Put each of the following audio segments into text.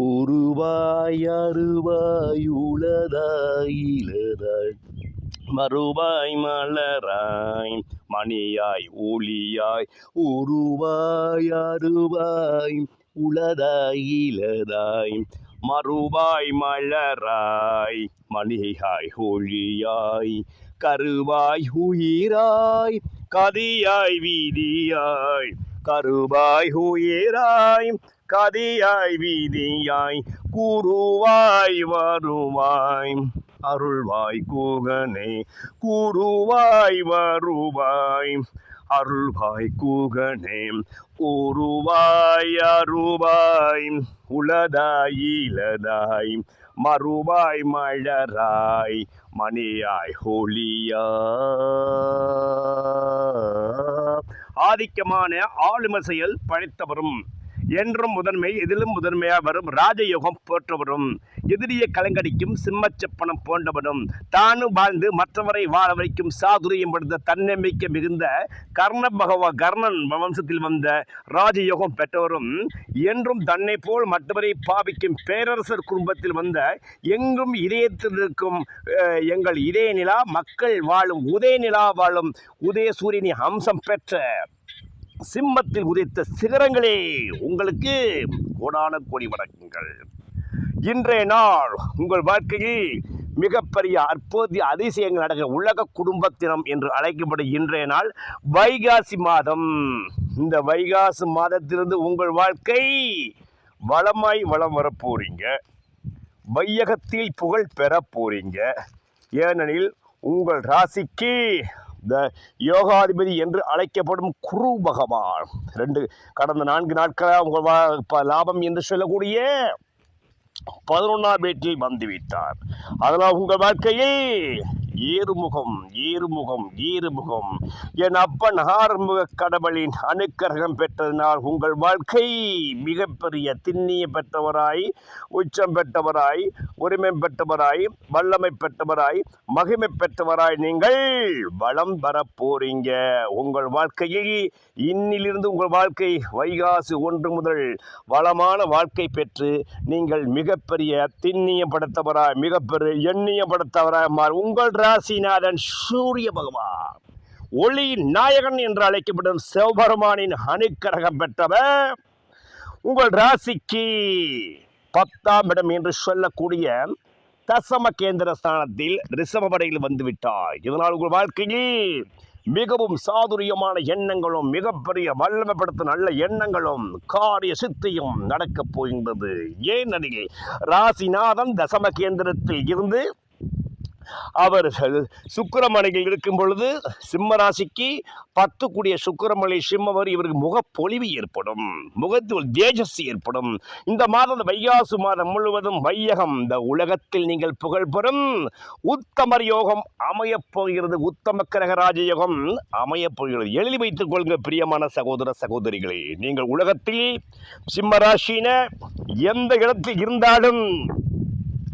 ஒருவாய் அருவாய் உளதாய் இளதாய் மறுவாய் மலராய் மணியாய் ஒளியாய் உருவாய் அருவாய் உளதாய் இளதாய் மறுவாய் மலராய் மணியாய் ஒளியாய் கருவாய் உயிராய் கதியாய் வீதியாய் கருவாய் உயிராய் கதியாய் வீதியாய் கூறுவாய் வருவாய் அருள்வாய் கூகனே கூறுவாய் வருவாய் அருள்வாய் கூகனே உருவாய் அருவாய் உளதாய் இலதாய் மறுவாய் மலராய் மணியாய் ஹோலியா ஆதிக்கமான ஆளுமை செயல் படைத்தவரும் என்றும் முதன்மை எதிலும் முதன்மையாக வரும். ராஜயோகம் போற்றவரும் எதிரியை கலங்கடிக்கும் சிம்மச்சப்பனம் போன்றவரும் தானும் வாழ்ந்து மற்றவரை வாழ வைக்கும் சாதுரியம் படுத்த தன்னம்பிக்கை மிகுந்த கர்ண பகவா கர்ணன் வம்சத்தில் வந்த ராஜயோகம் பெற்றவரும் என்றும் தன்னை போல் மற்றவரை பாவிக்கும் பேரரசர் குடும்பத்தில் வந்த எங்கும் இதயத்தில் இருக்கும் எங்கள் இதய நிலா மக்கள் வாழும் உதய நிலா வாழும் உதய சூரியனி அம்சம் பெற்ற சிம்மத்தில் உதைத்த சிகரங்களே உங்களுக்கு கோடான கோடி வணக்கங்கள். இன்றைய நாள் உங்கள் வாழ்க்கையில் மிகப்பெரிய அற்புத அதிசயங்கள் நடக்க உலக குடும்பத்தினம் என்று அழைக்கப்படும் இன்றைய நாள் வைகாசி மாதம். இந்த வைகாசி மாதத்திலிருந்து உங்கள் வாழ்க்கை வளமாய் வளம் வரப் போறீங்க. வையகத்தில் புகழ் பெற போறீங்க. ஏனெனில் உங்கள் ராசிக்கு த யோகாதிபதி என்று அழைக்கப்படும் குரு பகவான். ரெண்டு கடந்த நான்கு நாட்களாக உங்கள் வா- ப- லாபம் என்று சொல்லக்கூடிய பதினொன்றாம் வீட்டில் வந்துவிட்டார் அதனால் உங்கள் வாழ்க்கையில் ஏறுமுகம் ஏறுமுகம் ஏறுமுகம். என் அப்பன் ஆறுமுக கடவுளின் அனுக்கிரகம் பெற்றதினால் உங்கள் வாழ்க்கை மிகப்பெரிய திண்ணிய பெற்றவராய் உச்சம் பெற்றவராய் உரிமை பெற்றவராய் வல்லமை பெற்றவராய் மகிமை பெற்றவராய் நீங்கள் வளம் வரப் போறீங்க. உங்கள் வாழ்க்கையில் இன்னிலிருந்து உங்கள் வாழ்க்கை வைகாசு ஒன்று முதல் வளமான வாழ்க்கை பெற்று நீங்கள் மிகப்பெரிய திண்ணிய படுத்தவராய் மிகப்பெரிய எண்ணிய படுத்தவராய் மாறு உங்கள் ராசிநாதன் சூரிய பகவான். ஒளி நாயகன் என்று அழைக்கப்படும் சிவபெருமானின் அனுக்கரகம் பெற்றவர். உங்கள் ராசிக்கு பத்தாம் இடம் என்று சொல்லக்கூடிய தசம கேந்திர ஸ்தானத்தில் ரிஷபபடையில் வந்துவிட்டார் இதனால் உங்கள் வாழ்க்கையில் மிகவும் சாதுரியமான எண்ணங்களும் மிகப்பெரிய வல்லமைப்படுத்தும் நல்ல எண்ணங்களும் காரிய சித்தியும் நடக்கப் போகின்றது. ஏன் நடிகை ராசிநாதன் தசம கேந்திரத்தில் இருந்து அவர் சுக்கிரமனையில் இருக்கும் பொழுது சிம்ம ராசிக்கு பத்து கூடிய சுக்கரமலை சிம்மவர் இவருக்கு முகப்பொலிவு ஏற்படும் முகத்தில் தேஜஸ் ஏற்படும். இந்த மாதம் இந்த வைகாசு மாதம் முழுவதும் வையகம். இந்த உலகத்தில் நீங்கள் புகழ்பெறும் உத்தமர் யோகம் அமையப் போகிறது. உத்தம கிரகராஜ யோகம் அமையப் போகிறது. எழுதி வைத்துக் கொள்ளுங்க பிரியமான சகோதர சகோதரிகளே. நீங்கள் உலகத்தில் சிம்ம எந்த இடத்தில் இருந்தாலும்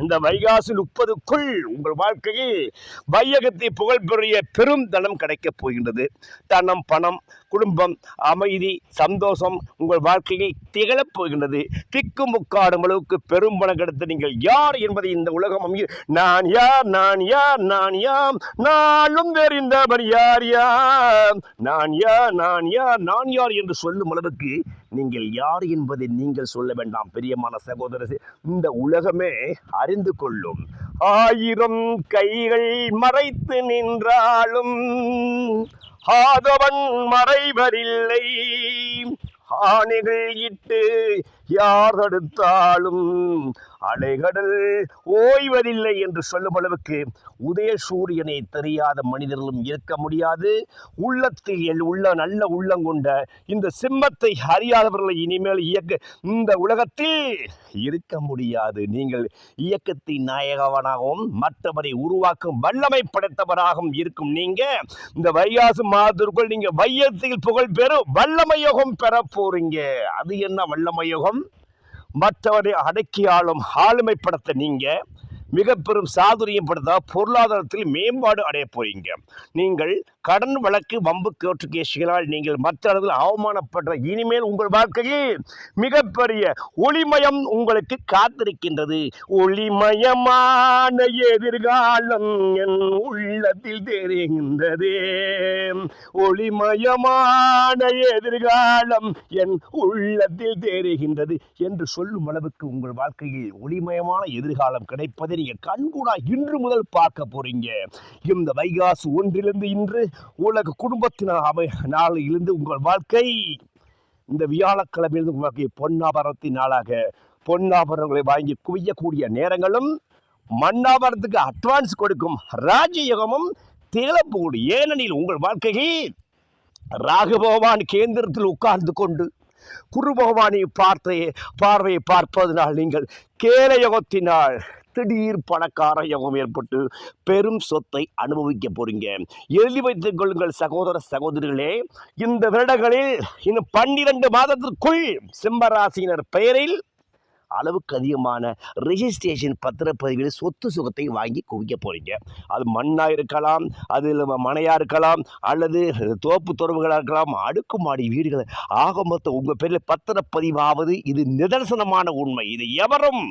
இந்த வைகாசி முப்பதுக்குள் உங்கள் வாழ்க்கையில் வையகத்தை புகழ்பெறிய பெரும் தனம் கிடைக்கப் போகின்றது. தனம் பணம் குடும்பம் அமைதி சந்தோஷம் உங்கள் வாழ்க்கையில் திகழப் போகின்றது. திக்கு முக்காடும் அளவுக்கு பெரும் பணம் கிடைத்த நீங்கள் யார் என்பதை இந்த உலகம் அமைய நான் யார் நான் யார் நான் யாம் நாளும் தெரிந்தவர் யார் யார் நான் யார் நான் யார் நான் யார் என்று சொல்லும் அளவுக்கு நீங்கள் யார் என்பதை நீங்கள் சொல்ல வேண்டாம். பிரியமான சகோதரர் இந்த உலகமே அறிந்து கொள்ளும். ஆயிரம் கைகள் மறைத்து நின்றாலும் ஆதவன் மறைவரில்லை ஆணைகள் இட்டு யார் தடுத்தாலும் அலைகடல் ஓய்வதில்லை என்று சொல்லும் அளவுக்கு உதய சூரியனை தெரியாத மனிதர்களும் இருக்க முடியாது. உள்ளத்தில் உள்ள நல்ல உள்ளம் கொண்ட இந்த சிம்மத்தை அறியாதவர்களை இனிமேல் இயக்க இந்த உலகத்தில் இருக்க முடியாது. நீங்கள் இயக்கத்தின் நாயகவனாகவும் மற்றவரை உருவாக்கும் வல்லமை படைத்தவராகவும் இருக்கும் நீங்க. இந்த வைகாசு மாதத்திற்குள் நீங்க வையத்தில் புகழ் பெறும் வல்லமயோகம் பெற போறீங்க. அது என்ன வல்லமயோகம் யோகம்? மற்றவரை அடக்கி ஆளும் ஆளுமைப்படுத்த நீங்கள் மிக பெரும் சாதுரியம் படுத்தா பொருளாதாரத்தில் மேம்பாடு அடைய போறீங்க. நீங்கள் கடன் வழக்கு வம்பு கோர்ட்டு கேசுகளால் நீங்கள் மற்ற இடத்தில் அவமானப்படுற இனிமேல் உங்கள் வாழ்க்கையில் மிகப்பெரிய ஒளிமயம் உங்களுக்கு காத்திருக்கின்றது. ஒளிமயமான எதிர்காலம் என் உள்ளத்தில் தெரிகின்றதே. ஒளிமயமான எதிர்காலம் என் உள்ளத்தில் தெரிகின்றது. என்று சொல்லும் அளவுக்கு உங்கள் வாழ்க்கையில் ஒளிமயமான எதிர்காலம் கிடைப்பதில் நீங்க கண்கூடா இன்று முதல் பார்க்க போறீங்க. இந்த வைகாசு ஒன்றிலிருந்து இன்று உலக குடும்பத்தினர் அமை நாளிலிருந்து உங்கள் வாழ்க்கை. இந்த வியாழக்கிழமையிலிருந்து உங்கள் வாழ்க்கை பொன்னாபரத்தின் நாளாக. பொன்னாபரங்களை வாங்கி குவியக்கூடிய நேரங்களும் மன்னாபரத்துக்கு அட்வான்ஸ் கொடுக்கும் ராஜயோகமும் திகழப்போடு ஏனெனில் உங்கள் வாழ்க்கையில் ராகு பகவான் கேந்திரத்தில் உட்கார்ந்து கொண்டு குரு பகவானை பார்த்தையே பார்வையை பார்ப்பதனால் நீங்கள் கேலயோகத்தினால் திடீர் பணக்கார யோகம் ஏற்பட்டு பெரும் சொத்தை அனுபவிக்க போறீங்க. எழுதி வைத்துக் கொள்ளுங்கள் சகோதர சகோதரிகளே இந்த வருடங்களில் இன்னும் பன்னிரண்டு மாதத்திற்குள் சிம்மராசினர் பெயரில் அளவுக்கு அதிகமான ரிஜிஸ்ட்ரேஷன் பத்திரப்பதிவில் சொத்து சுகத்தை வாங்கி குவிக்க போகிறீங்க அது மண்ணாக இருக்கலாம் அது மனையாக இருக்கலாம் அல்லது தோப்பு துறவுகளாக இருக்கலாம் அடுக்குமாடி வீடுகள். ஆக மொத்தம் உங்கள் பேரில் பத்திரப்பதிவாவது இது நிதர்சனமான உண்மை. இது எவரும்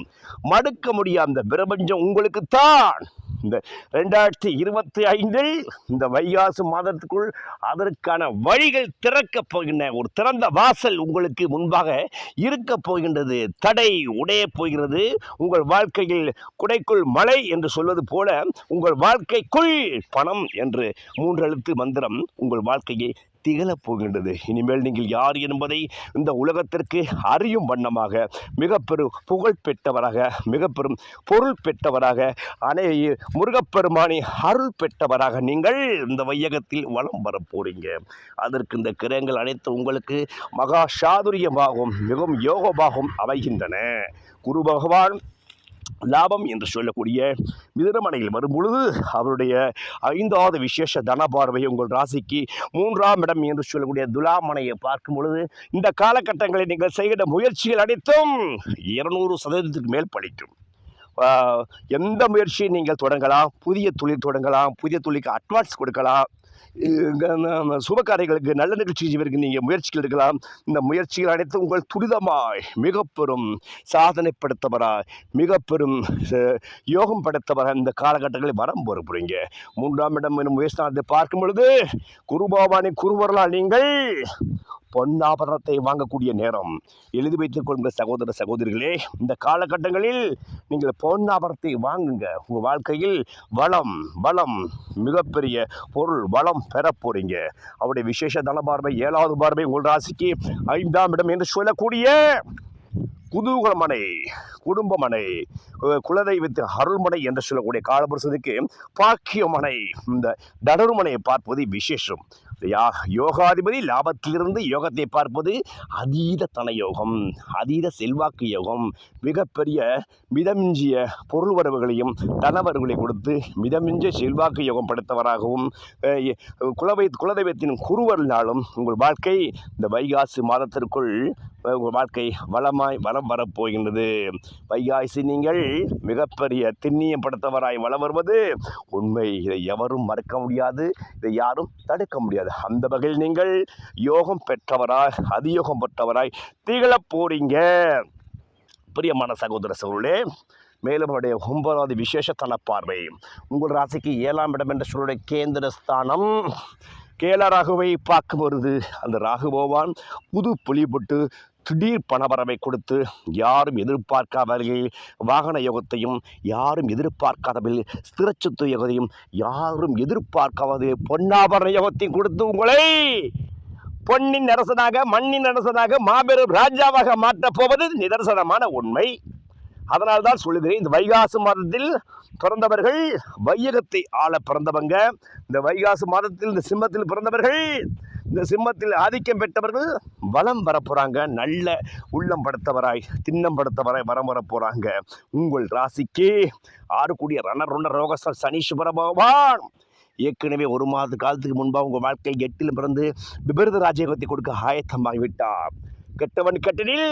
மடுக்க முடியாத பிரபஞ்சம் உங்களுக்கு தான் இந்த ரெண்டாயிரத்தி இருபத்தி ஐந்தில் இந்த வைகாசு மாதத்துக்குள் அதற்கான வழிகள் திறக்கப் போகின்றன. ஒரு திறந்த வாசல் உங்களுக்கு முன்பாக இருக்க போகின்றது. தடை உடைய போகிறது. உங்கள் வாழ்க்கையில் குடைக்குள் மழை என்று சொல்வது போல உங்கள் வாழ்க்கைக்குள் பணம் என்று மூன்று எழுத்து மந்திரம் உங்கள் வாழ்க்கையை திகழப் போகின்றது இனிமேல் நீங்கள் யார் என்பதை இந்த உலகத்திற்கு அறியும் வண்ணமாக மிக பெரும் புகழ் பெற்றவராக மிக பெரும் பொருள் பெற்றவராக அனை முருகப்பெருமானி அருள் பெற்றவராக நீங்கள் இந்த வையகத்தில் வலம் வரப்போறீங்க அதற்கு இந்த கிரகங்கள் அனைத்து உங்களுக்கு மகா சாதுரியமாகவும் மிகவும் யோகமாகவும் அமைகின்றன. குரு பகவான் லாபம் என்று சொல்லக்கூடிய மிதனமனையில் வரும் பொழுது அவருடைய ஐந்தாவது விசேஷ தன பார்வை உங்கள் ராசிக்கு மூன்றாம் இடம் என்று சொல்லக்கூடிய துலாமனையை பார்க்கும் பொழுது இந்த காலகட்டங்களில் நீங்கள் செய்கிற முயற்சிகள் அனைத்தும் இருநூறு சதவீதத்துக்கு மேல் பழிக்கும். எந்த முயற்சியை நீங்கள் தொடங்கலாம். புதிய தொழில் தொடங்கலாம். புதிய தொழிலுக்கு அட்வான்ஸ் கொடுக்கலாம். சுப காரியங்களுக்கு நல்ல நிகழ்ச்சி செய்வதற்கு நீங்கள் முயற்சிகள் எடுக்கலாம். இந்த முயற்சிகள் அனைத்தும் உங்கள் துரிதமாய் மிக பெரும் சாதனைப்படுத்தவராய் மிக பெரும் யோகம் படைத்தவராக இந்த காலகட்டங்களில் வரம் போற போறீங்க மூன்றாம் இடம் என்னும் முயற்சி பார்க்கும் பொழுது குருபாபானி குருவரலால் நீங்கள் பொன்னாபரணத்தை வாங்கக்கூடிய நேரம். எழுதி வைத்துக் கொள்கிற சகோதர சகோதரிகளே இந்த காலகட்டங்களில் நீங்கள் பொன்னாபரணத்தை வாங்குங்க. உங்கள் வாழ்க்கையில் வளம் வளம் மிகப்பெரிய பொருள் வளம் பெற போறீங்க. அவருடைய விசேஷ தன பார்வை ஏழாவது பார்வை உங்கள் ராசிக்கு ஐந்தாம் இடம் என்று சொல்லக்கூடிய குதூகலமனை குடும்பமனை குலதெய்வத்து அருள்மனை என்று சொல்லக்கூடிய காலபுருஷனுக்கு பாக்கியமனை இந்த டடருமனையை பார்ப்பது விசேஷம். யா யோகாதிபதி லாபத்திலிருந்து யோகத்தை பார்ப்பது அதீத தன யோகம் அதீத செல்வாக்கு யோகம். மிகப்பெரிய மிதமிஞ்சிய பொருள் வரவுகளையும் தனவர்களை கொடுத்து மிதமிஞ்சிய செல்வாக்கு யோகம் படைத்தவராகவும் குலவை குலதெய்வத்தின் குருவருளினாலும் உங்கள் வாழ்க்கை இந்த வைகாசி மாதத்திற்குள் உங்கள் வாழ்க்கை வளமாய் வளம் வரப்போகின்றது. வைகாசி நீங்கள் மிகப்பெரிய திண்ணியம் படுத்தவராய் வளம் வருவது உண்மை. இதை எவரும் மறக்க முடியாது. இதை யாரும் தடுக்க முடியாது. அந்த வகையில் நீங்கள் யோகம் பெற்றவராய் அதியோகம் பெற்றவராய் திகழப் போறீங்க. பிரியமான சகோதர சகோதரே மேலும் அவருடைய ஒன்பதாவது விசேஷத்தன பார்வை உங்கள் ராசிக்கு ஏழாம் இடம் என்ற சொல்லுடைய கேந்திர ஸ்தானம் கேல ராகுவை பார்க்கும் பொழுது அந்த ராகுபோவான் புது புலிபட்டு திடீர் பணவரவை கொடுத்து யாரும் எதிர்பார்க்காத வகையில் வாகன யோகத்தையும் யாரும் எதிர்பார்க்காதவில் ஸ்திரச்சத்து யோகத்தையும் யாரும் எதிர்பார்க்காத பொன்னாபரண யோகத்தையும் கொடுத்து உங்களை பொன்னின் அரசனாக மண்ணின் அரசனாக மாபெரும் ராஜாவாக மாற்றப் போவது நிதர்சனமான உண்மை. அதனால்தான் சொல்லுகிறேன் இந்த வைகாசு மாதத்தில் பிறந்தவர்கள் வையகத்தை ஆள பிறந்தவங்க. இந்த வைகாசு மாதத்தில் இந்த சிம்மத்தில் பிறந்தவர்கள் இந்த சிம்மத்தில் ஆதிக்கம் பெற்றவர்கள் வளம் வரப்போகிறாங்க நல்ல உள்ளம் படுத்தவராய் திண்ணம் படுத்தவராய் வரம் வரப்போகிறாங்க உங்கள் ராசிக்கு ஆறுக்கூடிய கூடிய ரணருண ரோகச சனீஸ்வர பகவான். ஏற்கனவே ஒரு மாத காலத்துக்கு முன்பாக உங்கள் வாழ்க்கை எட்டிலும் பிறந்து விபரீத ராஜயோகத்தை கொடுக்க ஆயத்தமாகிவிட்டார். கெட்டவன் கெட்டனில்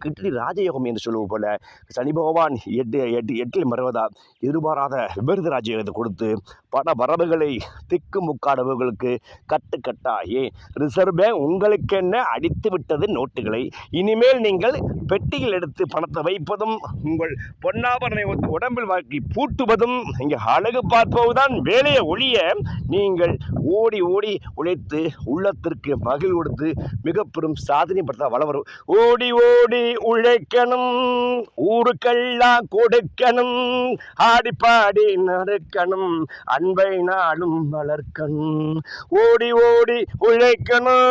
கிட்லி ராஜயோகம் என்று சொல்லுவது போல சனி பகவான் எட்டு எட்டு எட்டில் மறைவதால் எதிர்பாராத விபரீத ராஜயோகத்தை கொடுத்து பண வரவுகளை திக்கு முக்காடவர்களுக்கு கட்டு கட்டாயே ரிசர்வ் பேங்க் உங்களுக்கென்ன அடித்து விட்டது நோட்டுகளை? இனிமேல் நீங்கள் பெட்டியில் எடுத்து பணத்தை வைப்பதும் உங்கள் பொன்னாபரணை உடம்பில் வாக்கி பூட்டுவதும் இங்கே அழகு பார்ப்பதுதான் வேலையை ஒழிய நீங்கள் ஓடி ஓடி உழைத்து உள்ளத்திற்கு மகிழ் கொடுத்து மிக பெரும் சாதனை படுத்த வளவரும். ஓடி ஓடி உழைக்கணும் ஊருக்கெல்லாம் கொடுக்கணும் ஆடி பாடி நடக்கணும் அன்பை நாளும் வளர்க்கணும் ஓடி ஓடி உழைக்கணும்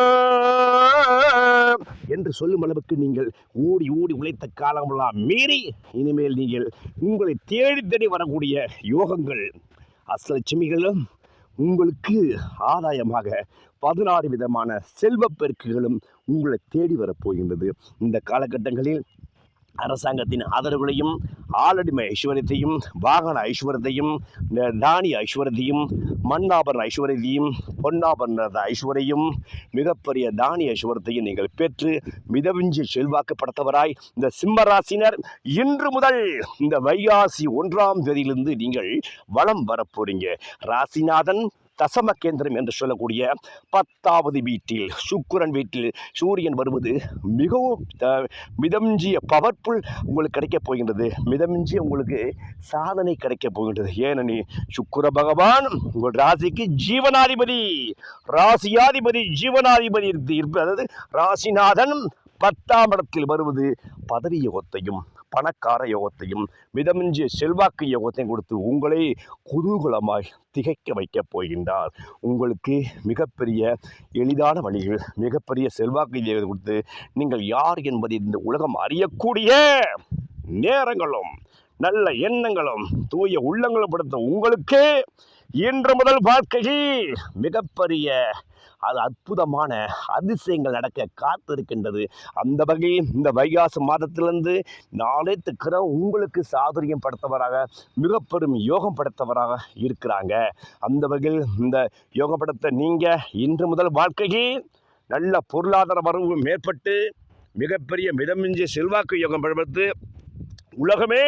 என்று சொல்லும் அளவுக்கு நீங்கள் ஓடி ஓடி உழைத்த காலமெல்லாம் மீறி இனிமேல் நீங்கள் உங்களை தேடி தேடி வரக்கூடிய யோகங்கள் அஷ்டலட்சுமிகளும் உங்களுக்கு ஆதாயமாக பதினாறு விதமான செல்வப்பெருக்குகளும் உங்களை தேடி வரப்போகின்றது. இந்த காலகட்டங்களில் அரசாங்கத்தின் ஆதரவுகளையும் ஆளடிமை ஐஸ்வர்யத்தையும் வாகன ஐஸ்வர்யத்தையும் இந்த தானிய ஐஸ்வர்யத்தையும் மண்ணாபரண ஐஸ்வர்யத்தையும் பொன்னாபரண ஐஸ்வரையும் மிகப்பெரிய தானிய ஐஸ்வர்யத்தையும் நீங்கள் பெற்று மிதவிஞ்சி செல்வாக்கப்படுத்தவராய் இந்த சிம்மராசினர் இன்று முதல் இந்த வைகாசி ஒன்றாம் தேதியிலிருந்து நீங்கள் வலம் வரப்போறீங்க. ராசிநாதன் தசம கேந்திரம் என்று சொல்லக்கூடிய பத்தாவது வீட்டில் சுக்குரன் வீட்டில் சூரியன் வருவது மிகவும் மிதமிஞ்சிய பவர்ஃபுல் உங்களுக்கு கிடைக்கப் போகின்றது. மிதமிஞ்சிய உங்களுக்கு சாதனை கிடைக்கப் போகின்றது. ஏனெனில் சுக்குர பகவான் உங்கள் ராசிக்கு ஜீவனாதிபதி. ராசியாதிபதி ஜீவனாதிபதி அதாவது ராசிநாதன் பத்தாம் இடத்தில் வருவது பதவி யோகத்தையும் பணக்கார யோகத்தையும் மிதமிஞ்சிய செல்வாக்கு யோகத்தையும் கொடுத்து உங்களை குதூகலமாய் திகைக்க வைக்கப் போகின்றார். உங்களுக்கு மிகப்பெரிய எளிதான வழிகள் மிகப்பெரிய செல்வாக்கு யோகத்தை கொடுத்து நீங்கள் யார் என்பதை இந்த உலகம் அறியக்கூடிய நேரங்களும் நல்ல எண்ணங்களும் தூய உள்ளங்களும் படுத்த உங்களுக்கு இன்று முதல் வாழ்க்கையில் மிகப்பெரிய அது அற்புதமான அதிசயங்கள் நடக்க காத்திருக்கின்றது. அந்த வகையில் இந்த வைகாசு மாதத்திலிருந்து நாளைத்துக்கிற உங்களுக்கு சாதுரியம் படுத்தவராக மிக பெரும் யோகம் படுத்தவராக இருக்கிறாங்க. அந்த வகையில் இந்த யோகம் படுத்த நீங்கள் இன்று முதல் வாழ்க்கையில் நல்ல பொருளாதார வரவு மேற்பட்டு மிகப்பெரிய மிதமிஞ்சிய செல்வாக்கு யோகம் படுத்து உலகமே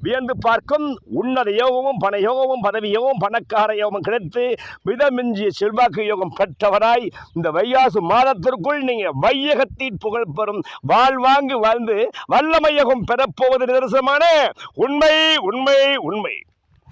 வியந்து பார்க்கும் உன்னத யோகமும் பண யோகமும் பதவி யோகமும் பணக்கார யோகம் கிடைத்து மிதமிஞ்சிய செல்வாக்கு யோகம் பெற்றவராய் இந்த வையாசு மாதத்திற்குள் நீங்கள் வையகத்தில் புகழ் பெறும். வாழ்வாங்கு வாழ்ந்து வல்லமை யோகம் பெறப்போவது நிதர்சனமான உண்மை உண்மை உண்மை.